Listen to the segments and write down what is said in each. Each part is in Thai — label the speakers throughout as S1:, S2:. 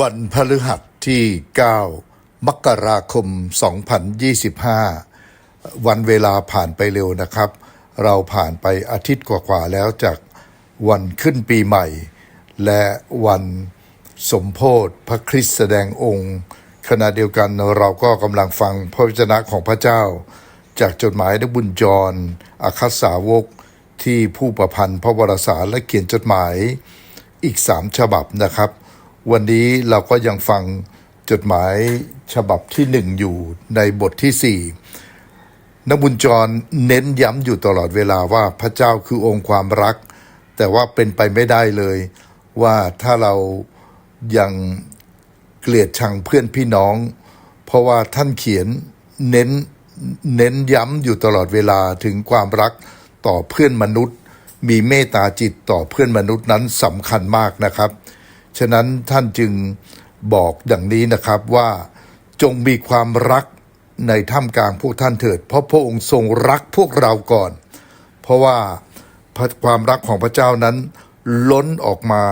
S1: วันพฤหัสที่ 9 มกราคม 2025 วันเวลาผ่านไปเร็วนะครับ เราผ่านไปอาทิตย์กว่าๆแล้วจากวันขึ้นปีใหม่ และวันสมโพธิพระคริสต์แสดงองค์ ขณะเดียวกันเราก็กำลังฟังพระวจนะของพระเจ้า จากจดหมายนักบุญจรอาคัสสาวกที่ผู้ประพันธ์พระวรสารและเขียนจดหมายอีกสามฉบับนะครับ วันนี้เราก็ยังฟังจดหมายฉบับที่หนึ่งอยู่ในบทที่สี่นักบุญจรเน้นย้ำอยู่ตลอดเวลาว่าพระเจ้าคือองค์ความรัก แต่ว่าเป็นไปไม่ได้เลย ว่าถ้าเรายังเกลียดชังเพื่อนพี่น้อง เพราะว่าท่านเขียนเน้นเน้นย้ำอยู่ตลอดเวลาถึงความรักต่อเพื่อนมนุษย์ มีเมตตาจิตต่อเพื่อนมนุษย์นั้นสำคัญมากนะครับ ฉะนั้นท่านจึงบอกดังนี้นะครับว่าจงมีความรักในท่ามกลางพวกท่านเถิด เพราะพระองค์ทรงรักพวกเราก่อน เพราะว่าความรักของพระเจ้านั้น ล้นออกมา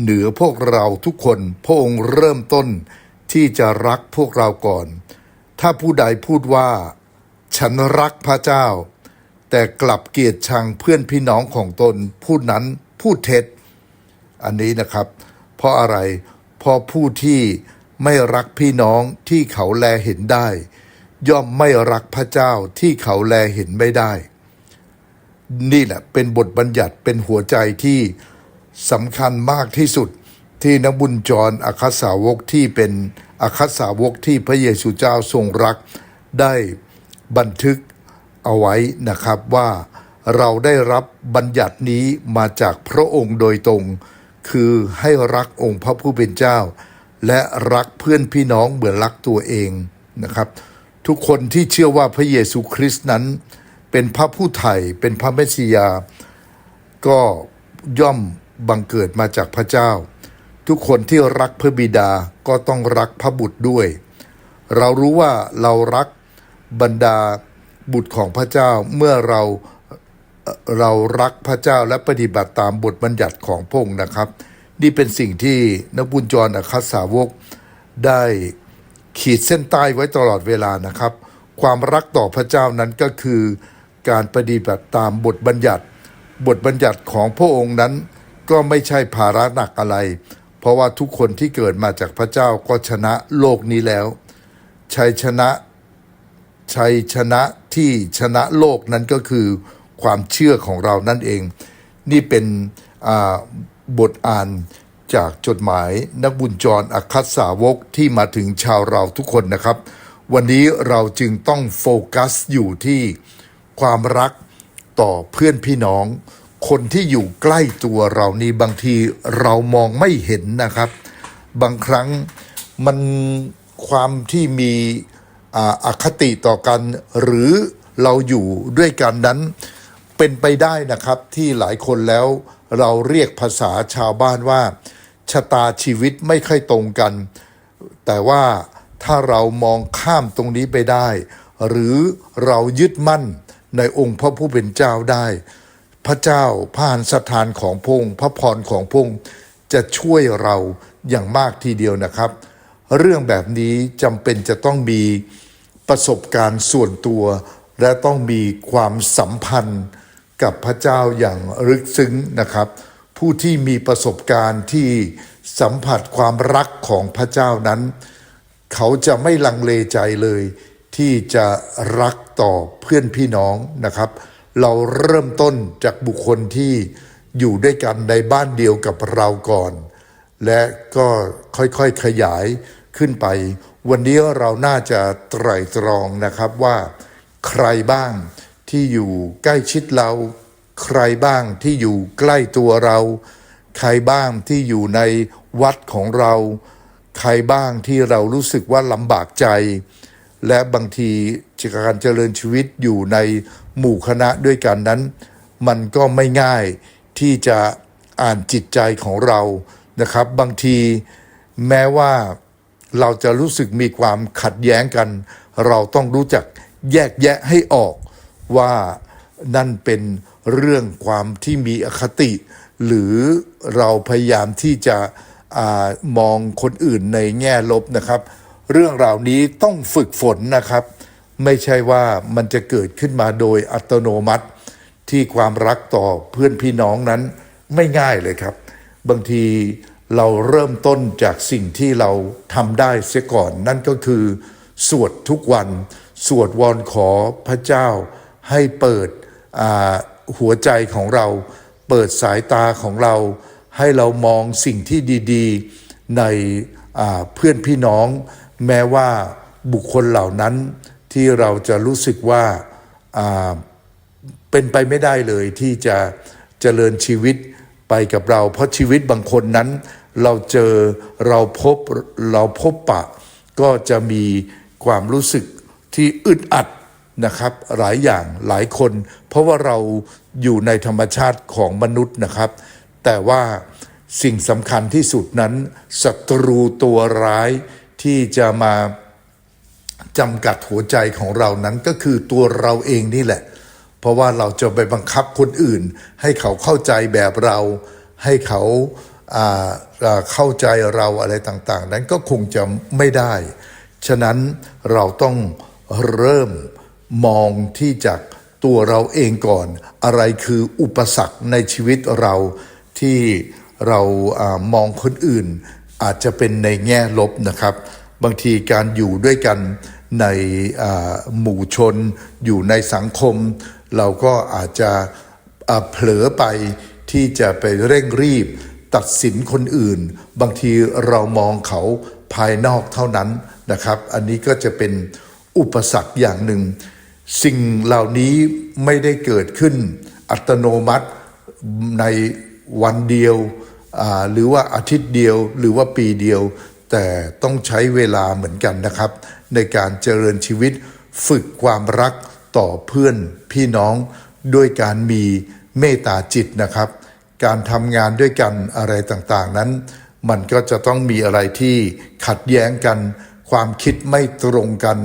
S1: เหนือพวกเราทุกคน พระองค์เริ่มต้นที่จะรักพวกเราก่อน ถ้าผู้ใดพูดว่า ฉันรักพระเจ้า แต่กลับเกลียดชังเพื่อนพี่น้องของตน ผู้นั้นพูดเท็จ อันนี้นะครับ เพราะอะไร เพราะผู้ที่ไม่รักพี่น้องที่เขาแลเห็นได้ ย่อมไม่รักพระเจ้าที่เขาแลเห็นไม่ได้ นี่แหละเป็นบทบัญญัติเป็นหัวใจที่สำคัญมากที่สุดที่นักบุญจรอาคัสสาวกที่เป็นอาคัสสาวกที่พระเยซูเจ้าทรงรัก ได้บันทึกเอาไว้นะครับว่าเราได้รับบัญญัตินี้มาจากพระองค์โดยตรง คือให้รักองค์พระผู้เป็นเจ้า และรักเพื่อนพี่น้องเหมือนรักตัวเองนะครับ ทุกคนที่เชื่อว่าพระเยซูคริสต์นั้น เป็นพระผู้ไถ่เป็นพระเมสสิยา ก็ย่อมบังเกิดมาจากพระเจ้า ทุกคนที่รักพระบิดาก็ต้องรักพระบุตรด้วย เรารู้ว่าเรารักบรรดาบุตรของพระเจ้าเมื่อเรา เรารักพระเจ้าและปฏิบัติตามบทบัญญัติของพระองค์นะครับ นี่เป็นสิ่งที่นักบุญจรอัคสาวกได้ขีดเส้นใต้ไว้ตลอดเวลานะครับ ความรักต่อพระเจ้านั้นก็คือการปฏิบัติตามบทบัญญัติ บทบัญญัติของพระองค์นั้นก็ไม่ใช่ภาระหนักอะไร เพราะว่าทุกคนที่เกิดมาจากพระเจ้าก็ชนะโลกนี้แล้ว ชัยชนะชัยชนะที่ชนะโลกนั้นก็คือ ความเชื่อของเรานั่นเอง นี่เป็นบทอ่านจากจดหมายนักบุญจรอัครสสาวกที่มาถึงชาวเราทุกคนนะครับ วันนี้เราจึงต้องโฟกัสอยู่ที่ความรักต่อเพื่อนพี่น้อง คนที่อยู่ใกล้ตัวเรานี่บางทีเรามองไม่เห็นนะครับ บางครั้งมันความที่มีออคติต่อกันหรือเราอยู่ด้วยกันนั้น เป็นไปได้นะครับที่หลายคนแล้วเราเรียกภาษาชาวบ้านว่า ชะตาชีวิตไม่ค่อยตรงกัน แต่ว่าถ้าเรามองข้ามตรงนี้ไปได้ หรือเรายึดมั่นในองค์พระผู้เป็นเจ้าได้ พระเจ้าพระหันสถานของพงค์พระพรของพงค์จะช่วยเราอย่างมากทีเดียวนะครับ เรื่องแบบนี้จำเป็นจะต้องมีประสบการณ์ส่วนตัว และต้องมีความสัมพันธ์ กับพระเจ้าอย่างลึกซึ้งนะครับ ผู้ที่มีประสบการณ์ที่สัมผัสความรักของพระเจ้านั้น เขาจะไม่ลังเลใจเลย ที่จะรักต่อเพื่อนพี่น้องนะครับ เราเริ่มต้นจากบุคคลที่อยู่ด้วยกันในบ้านเดียวกับเราก่อน และก็ค่อยๆขยายขึ้นไป วันนี้เราน่าจะไตร่ตรองนะครับว่าใครบ้าง ที่อยู่ใกล้ชิดเรา ใครบ้างที่อยู่ใกล้ตัวเรา ใครบ้างที่อยู่ในวัดของเรา ใครบ้างที่เรารู้สึกว่าลำบากใจ และบางทีการเจริญชีวิตอยู่ในหมู่คณะด้วยกันนั้น มันก็ไม่ง่ายที่จะอ่านจิตใจของเรานะครับ บางทีแม้ว่าเราจะรู้สึกมีความขัดแย้งกัน เราต้องรู้จักแยกแยะให้ออก ว่านั่นเป็นเรื่องความที่มีอคติ หรือเราพยายามที่จะอมองคนอื่นในแง่ลบนะครับ เรื่องราวนี้ต้องฝึกฝนนะครับ ไม่ใช่ว่ามันจะเกิดขึ้นมาโดยอัตโนมัติ ที่ความรักต่อเพื่อนพี่น้องนั้นไม่ง่ายเลยครับ บางทีเราเริ่มต้นจากสิ่งที่เราทำได้เสียก่อน นั่นก็คือ สวดทุกวัน สวดวอนขอพระเจ้า ให้เปิดหัวใจของเรา เปิดสายตาของเรา ให้เรามองสิ่งที่ดีๆ ในเพื่อนพี่น้อง แม้ว่าบุคคลเหล่านั้นที่เราจะรู้สึกว่าอ่าเป็นไปไม่ได้เลยที่จะเจริญชีวิตไปกับเรา เพราะชีวิตบางคนนั้น เราเจอเราพบเราพบปะ ก็จะมีความรู้สึกที่อึดอัด นะครับหลายอย่างหลายคน เพราะว่าเราอยู่ในธรรมชาติของมนุษย์นะครับ แต่ว่าสิ่งสำคัญที่สุดนั้นศัตรูตัวร้ายที่จะมาจำกัดหัวใจของเรานั้นก็คือตัวเราเองนี่แหละ เพราะว่าเราจะไปบังคับคนอื่น ให้เขาเข้าใจแบบเรา ให้เขาาเข้าใจเราอะไรต่าง ๆ นั้นก็คงจะไม่ได้ ฉะนั้นเราต้องเริ่ม มองที่จากตัวเราเองก่อน อะไรคืออุปสรรคในชีวิตเราที่เรามองคนอื่น อาจจะเป็นในแง่ลบนะครับ บางทีการอยู่ด้วยกันในหมู่ชน อยู่ในสังคม เราก็อาจจะเผลอไปที่จะไปเร่งรีบ ตัดสินคนอื่น บางทีเรามองเขาภายนอกเท่านั้นนะครับ อันนี้ก็จะเป็นอุปสรรคอย่างหนึ่ง สิ่งเหล่านี้ไม่ได้เกิดขึ้นอัตโนมัติในวันเดียว หรือว่าอาทิตย์เดียวหรือว่าปีเดียว แต่ต้องใช้เวลาเหมือนกันนะครับ ในการเจริญชีวิตฝึกความรักต่อเพื่อนพี่น้องด้วยการมีเมตตาจิตนะครับ การทำงานด้วยกันอะไรต่างๆนั้น มันก็จะต้องมีอะไรที่ขัดแย้งกัน ความคิดไม่ตรงกัน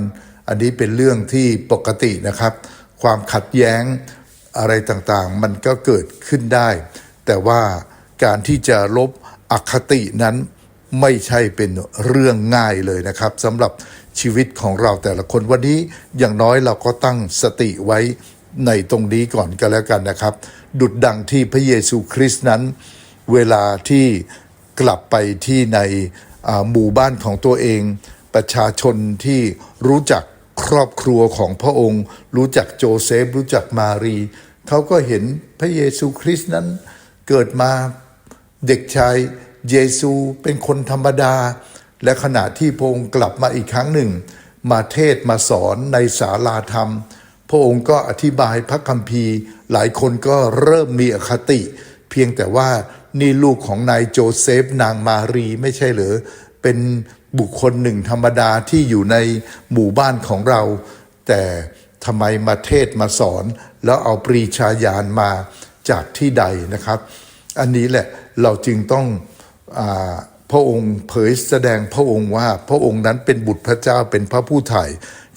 S1: อันนี้เป็นเรื่องที่ปกตินะครับ ความขัดแย้งอะไรต่างๆ มันก็เกิดขึ้นได้ แต่ว่าการที่จะลบอคตินั้นไม่ใช่เป็นเรื่องง่ายเลยนะครับสำหรับชีวิตของเราแต่ละคนวันนี้อย่างน้อยเราก็ตั้งสติไว้ในตรงนี้ก่อนก็แล้วกันนะครับ ดุดดังที่พระเยซูคริสต์นั้น เวลาที่กลับไปที่ในหมู่บ้านของตัวเอง ประชาชนที่รู้จัก ครอบครัวของพระองค์ รู้จักโจเซฟรู้จักมารี เขาก็เห็นพระเยซูคริสต์นั้นเกิดมาเด็กชายเยซูเป็นคนธรรมดา และขณะที่พระองค์กลับมาอีกครั้งหนึ่ง มาเทศมาสอนในศาลาธรรม พระองค์ก็อธิบายพระคัมภีร์ หลายคนก็เริ่มมีอคติ เพียงแต่ว่านี่ลูกของนายโจเซฟนางมารีไม่ใช่เหรอเป็น บุคคลหนึ่งธรรมดาที่อยู่ในหมู่บ้านของเรา แต่ทำไมมาเทศมาสอน แล้วเอาปรีชาญาณมาจากที่ใดนะครับ อันนี้แหละเราจึงต้องอพระองค์เผยแสดงพระองค์ว่าพระองค์นั้นเป็นบุตรพระเจ้าเป็นพระผู้ไถ่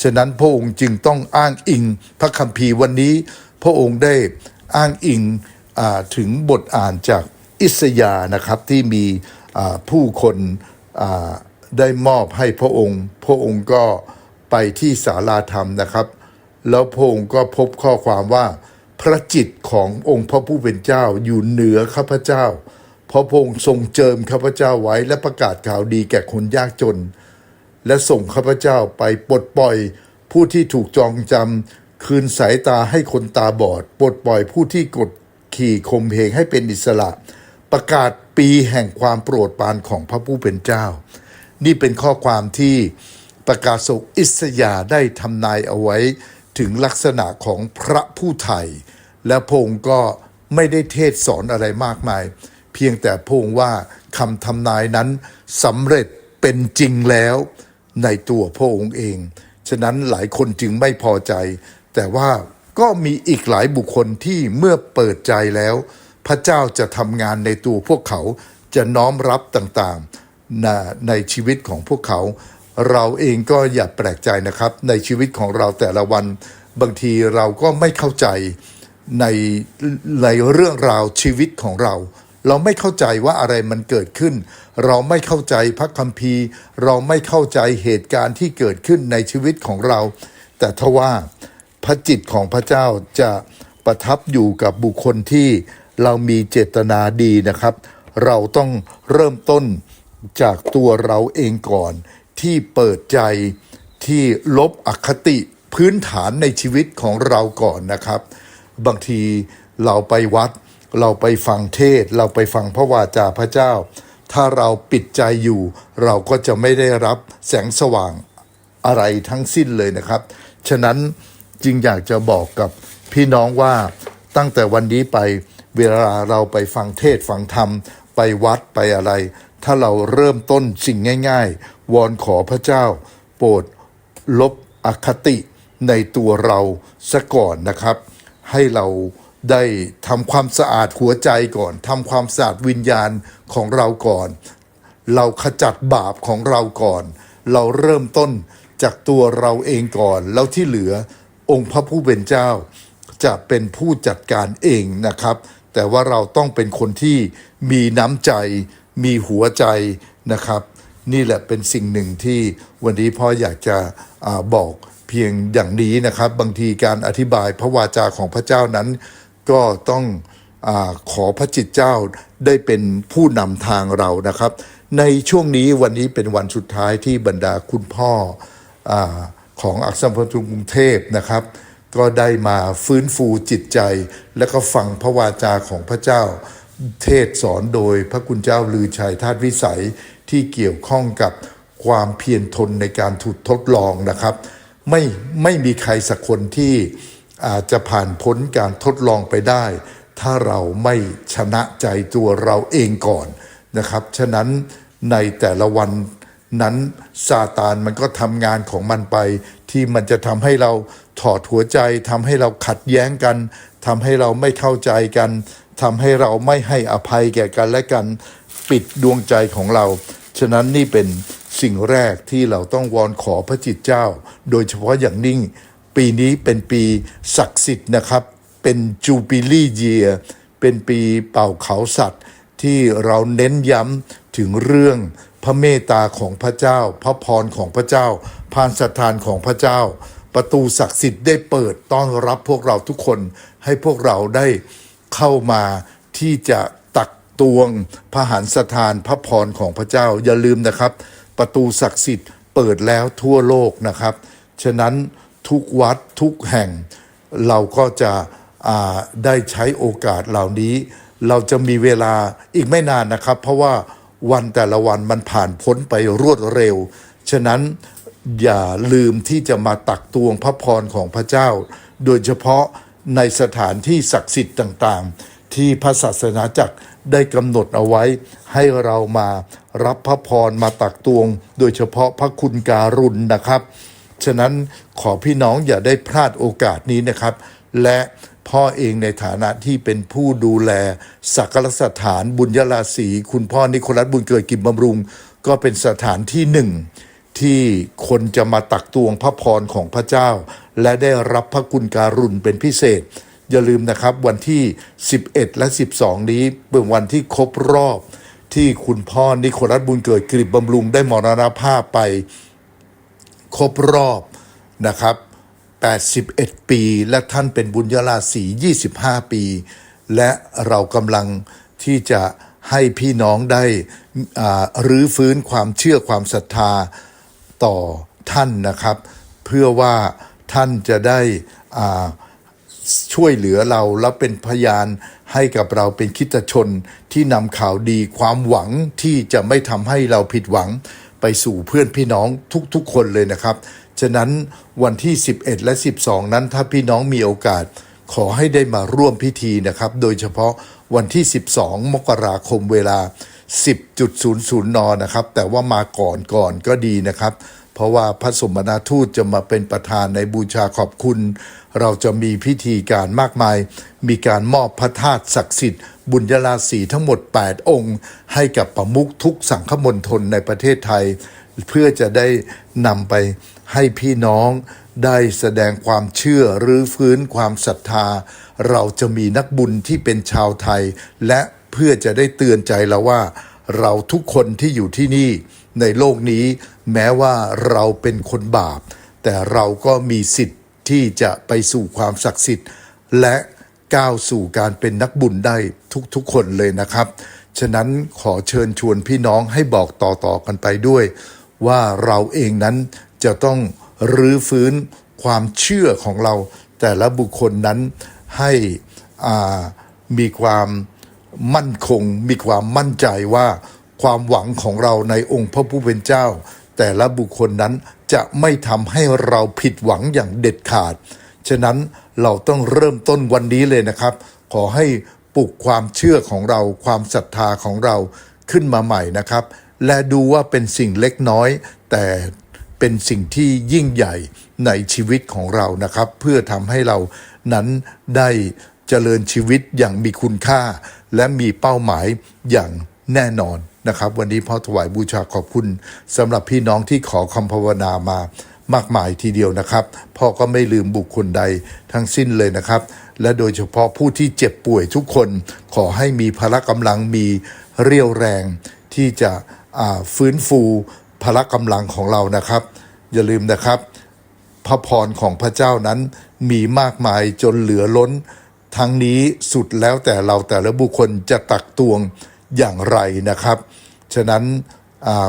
S1: ฉะนั้นพระองค์จึงต้องอ้างอิงพระคัมภีร์วันนี้ พระองค์ได้อ้างอิงอถึงบทอ่านจากอิสยานะครับที่มีผู้คนอ ได้มอบให้พระองค์ พระองค์ก็ไปที่ศาลาธรรมนะครับ แล้วพระองค์ก็พบข้อความว่าพระจิตขององค์พระผู้เป็นเจ้าอยู่เหนือข้าพเจ้า เพราะพระองค์ทรงเจิมข้าพเจ้าไว้และประกาศข่าวดีแก่คนยากจน และส่งข้าพเจ้าไปปลดปล่อยผู้ที่ถูกจองจำคืนสายตาให้คนตาบอด ปลดปล่อยผู้ที่กดขี่ข่มเหงให้เป็นอิสระ ประกาศปีแห่งความโปรดปรานของพระผู้เป็นเจ้า นี่เป็นข้อความที่ประกาศกอิสยาได้ทำนายเอาไว้ถึงลักษณะของพระผู้ไถ่และพงก็ไม่ได้เทศสอนอะไรมากมาย เพียงแต่พงว่าคำทำนายนั้นสำเร็จเป็นจริงแล้วในตัวพระองค์เอง ฉะนั้นหลายคนจึงไม่พอใจ แต่ว่าก็มีอีกหลายบุคคลที่เมื่อเปิดใจแล้ว พระเจ้าจะทำงานในตัวพวกเขาจะน้อมรับต่างๆ ในชีวิตของพวกเขา เราเองก็อย่าแปลกใจนะครับ ในชีวิตของเราแต่ละวัน บางทีเราก็ไม่เข้าใจในในเรื่องราวชีวิตของเรา เราไม่เข้าใจว่าอะไรมันเกิดขึ้น เราไม่เข้าใจพระคัมภีร์ เราไม่เข้าใจเหตุการณ์ที่เกิดขึ้นในชีวิตของเรา แต่ทว่าพระจิตของพระเจ้าจะประทับอยู่กับบุคคลที่เรามีเจตนาดีนะครับ เราต้องเริ่มต้น จากตัวเราเองก่อน ที่เปิดใจที่ลบอคติพื้นฐานในชีวิตของเราก่อนนะครับ บางทีเราไปวัด เราไปฟังเทศ เราไปฟังพระวาจาพระเจ้า ถ้าเราปิดใจอยู่ เราก็จะไม่ได้รับแสงสว่างอะไรทั้งสิ้นเลยนะครับ ฉะนั้นจึงอยากจะบอกกับพี่น้องว่าตั้งแต่วันนี้ไปเวลาเราไปฟังเทศฟังธรรม ไปวัดไปอะไร ถ้าเราเริ่มต้นสิ่งง่าย ๆ วอนขอพระเจ้า โปรดลบอคติในตัวเราซะก่อนนะครับ ให้เราได้ทำความสะอาดหัวใจก่อนทำความสะอาดวิญญาณของเราก่อน เราขจัดบาปของเราก่อน เราเริ่มต้นจากตัวเราเองก่อน แล้วที่เหลือองค์พระผู้เป็นเจ้า จะเป็นผู้จัดการเองนะครับ แต่ว่าเราต้องเป็นคนที่มีน้ำใจ มีหัวใจนะครับ นี่แหละเป็นสิ่งหนึ่งที่วันนี้พ่ออยากจะอาบอกเพียงอย่างนี้นะครับ บางทีการอธิบายพระวาจาของพระเจ้านั้น ก็ต้องอขอพระจิตเจ้าได้เป็นผู้นำทางเรานะครับ ในช่วงนี้วันนี้เป็นวันสุดท้ายที่บรรดาคุณพ่ออของอักษรพนธุกรุงเทพนะครับ ก็ได้มาฟื้นฟูจิตใจ และก็ฟังพระวาจาของพระเจ้า เทศสอนโดยพระคุณเจ้าลือชัยทาสวิสัยที่เกี่ยวข้องกับความเพียรทนในการถูกทดลองนะครับ ไม่ไม่มีใครสักคนที่อาจจะผ่านพ้นการทดลองไปได้ ถ้าเราไม่ชนะใจตัวเราเองก่อนนะครับ ฉะนั้นในแต่ละวันนั้นซาตานมันก็ทำงานของมันไป ที่มันจะทำให้เราถอดหัวใจทำให้เราขัดแย้งกันทำให้เราไม่เข้าใจกัน ทำให้เราไม่ให้อภัยแก่กันและกันปิดดวงใจของเรา ฉะนั้นนี่เป็นสิ่งแรกที่เราต้องวอนขอพระจิตเจ้า โดยเฉพาะอย่างนิ่ง ปีนี้เป็นปีศักดิ์สิทธิ์นะครับ เป็นจูบิลี่เยียเป็นปีเป่าเขาสัตว์ ที่เราเน้นย้ำถึงเรื่องพระเมตตาของพระเจ้า พระพรของพระเจ้า พานสถานของพระเจ้า ประตูศักดิ์สิทธิ์ได้เปิดต้อนรับพวกเราทุกคนให้พวกเราได้ เข้ามาที่จะตักตวงพระหันสถานพระพรของพระเจ้าอย่าลืมนะครับ ประตูศักดิ์สิทธิ์เปิดแล้วทั่วโลกนะครับ ฉะนั้นทุกวัดทุกแห่ง เราก็จะได้ใช้โอกาสเหล่านี้ เราจะมีเวลาอีกไม่นานนะครับ เพราะว่าวันแต่ละวันมันผ่านพ้นไปรวดเร็ว ฉะนั้นอย่าลืมที่จะมาตักตวงพระพรของพระเจ้า โดยเฉพาะ ในสถานที่ศักดิ์สิทธิ์ต่างๆ ที่พระศาสนาจักรได้กำหนดเอาไว้ ให้เรามารับพระพรมาตักตวง โดยเฉพาะพระคุณการุณนะครับ ฉะนั้นขอพี่น้องอย่าได้พลาดโอกาสนี้นะครับ และพ่อเองในฐานะที่เป็นผู้ดูแลสักการสถานบุญยราศีคุณพ่อนิโคลัสบุญเกิดกิจบำรุง ก็เป็นสถานที่หนึ่ง ที่คนจะมาตักตวงพระพรของพระเจ้า และได้รับพระคุณการุณเป็นพิเศษ อย่าลืมนะครับวันที่ 11 และ 12 นี้เป็นวันที่ครบรอบ ที่คุณพ่อนิโคลัสบุญเกิดกริบบำรุงได้มรณภาพไป ครบรอบนะครับ 81 ปี และท่านเป็นบุญยราศี25 ปี และเรากำลังที่จะให้พี่น้องได้รื้อฟื้นความเชื่อความศรัทธา ต่อท่านนะครับ เพื่อว่าท่านจะได้ช่วยเหลือเราและเป็นพยานให้กับเราเป็นคิดชนที่นำข่าวดีความหวังที่จะไม่ทำให้เราผิดหวังไปสู่เพื่อนพี่น้องทุกๆคนเลยนะครับ ฉะนั้นวันที่ 11 และ 12 นั้นถ้าพี่น้องมีโอกาสขอให้ได้มาร่วมพิธีนะครับ โดยเฉพาะวันที่ 12 มกราคมเวลา 10.00 น นะครับ แต่ว่ามาก่อนก่อนก็ดีนะครับ เพราะว่าพระสมณทูตจะมาเป็นประธานในบูชาขอบคุณ เราจะมีพิธีการมากมาย มีการมอบพระธาตุศักดิ์สิทธิ์ บุญยราศีทั้งหมด 8 องค์ ให้กับประมุขทุกสังฆมณฑลในประเทศไทย เพื่อจะได้นำไปให้พี่น้องได้แสดงความเชื่อหรือฟื้นความศรัทธา เราจะมีนักบุญที่เป็นชาวไทยและ เพื่อจะได้เตือนใจเราว่า เราทุกคนที่อยู่ที่นี่ ในโลกนี้ แม้ว่าเราเป็นคนบาป แต่เราก็มีสิทธิ์ที่จะไปสู่ความศักดิ์สิทธิ์ และก้าวสู่การเป็นนักบุญได้ทุกๆคนเลยนะครับ ฉะนั้นขอเชิญชวนพี่น้องให้บอกต่อๆกันไปด้วย ว่าเราเองนั้นจะต้องรื้อฟื้นความเชื่อของเรา แต่ละบุคคลนั้นให้มีความ มั่นคงมีความมั่นใจว่าความหวังของเราในองค์พระผู้เป็นเจ้า แต่ละบุคคลนั้นจะไม่ทำให้เราผิดหวังอย่างเด็ดขาด ฉะนั้นเราต้องเริ่มต้นวันนี้เลยนะครับ ขอให้ปลุกความเชื่อของเราความศรัทธาของเราขึ้นมาใหม่นะครับ และดูว่าเป็นสิ่งเล็กน้อย แต่เป็นสิ่งที่ยิ่งใหญ่ในชีวิตของเรานะครับ เพื่อทำให้เรานั้นได้เจริญชีวิตอย่างมีคุณค่า และมีเป้าหมายอย่างแน่นอนนะครับ วันนี้พ่อถวายบูชาขอบคุณสำหรับพี่น้องที่ขอคำภาวนามามากมายทีเดียวนะครับ พ่อก็ไม่ลืมบุคคลใดทั้งสิ้นเลยนะครับ และโดยเฉพาะผู้ที่เจ็บป่วยทุกคนขอให้มีพละกำลังมีเรี่ยวแรงที่จะฟื้นฟูพละกำลังของเรานะครับ อย่าลืมนะครับ พระพรของพระเจ้านั้นมีมากมายจนเหลือล้น ทั้งนี้สุดแล้วแต่เราแต่ละบุคคลจะตักตวงอย่างไรนะครับ ฉะนั้น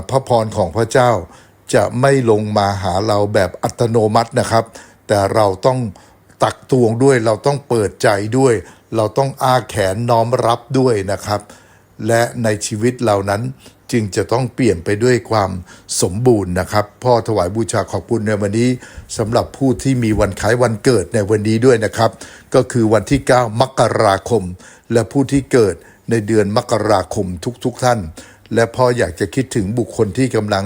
S1: พระพรของพระเจ้าจะไม่ลงมาหาเราแบบอัตโนมัตินะครับ แต่เราต้องตักตวงด้วย เราต้องเปิดใจด้วย เราต้องอาแขนน้อมรับด้วยนะครับ และในชีวิตเรานั้น จึงจะต้องเปลี่ยนไปด้วยความสมบูรณ์นะครับ พ่อถวายบูชาขอบคุณในวันนี้สำหรับผู้ที่มีวันคล้ายวันเกิดในวันนี้ด้วยนะครับ ก็คือวันที่ 9 มกราคม และผู้ที่เกิดในเดือนมกราคมทุกๆทท่าน และพ่ออยากจะคิดถึงบุคคลที่กำลัง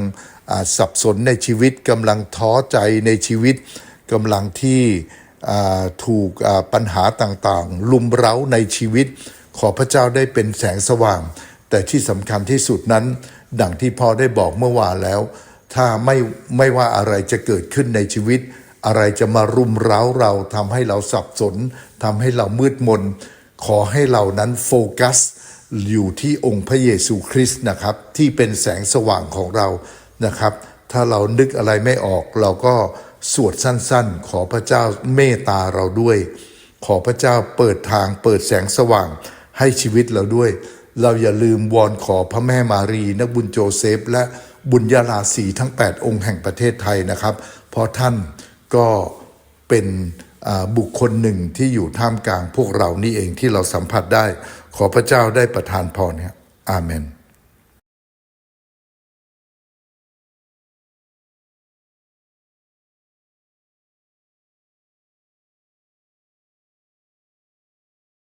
S1: สับสนในชีวิตกำลังท้อใจในชีวิตกำลังที่ถูกปัญหาต่างๆ ลุมเร้าในชีวิต ขอพระเจ้าได้เป็นแสงสว่าง แต่ที่สำคัญที่สุดนั้น ดังที่พ่อได้บอกเมื่อวานแล้ว ถ้าไม่ไม่ว่าอะไรจะเกิดขึ้นในชีวิต อะไรจะมารุมเร้าเราทำให้เราสับสนทำให้เรามืดมน ขอให้เรานั้นโฟกัสอยู่ที่องค์พระเยซูคริสต์นะครับ ที่เป็นแสงสว่างของเรานะครับ ถ้าเรานึกอะไรไม่ออกเราก็สวดสั้นๆ ขอพระเจ้าเมตตาเราด้วย ขอพระเจ้าเปิดทางเปิดแสงสว่างให้ชีวิตเราด้วย เราอย่าลืมวอนขอพระแม่มารี นักบุญโจเซฟ และบุญญาลาศีทั้ง 8 องค์แห่งประเทศไทยนะครับ เพราะท่านก็เป็นบุคคลหนึ่งที่อยู่ท่ามกลางพวกเรานี่เองที่เราสัมผัสได้ ขอพระเจ้าได้ประทานพรเนี่ยอาเมน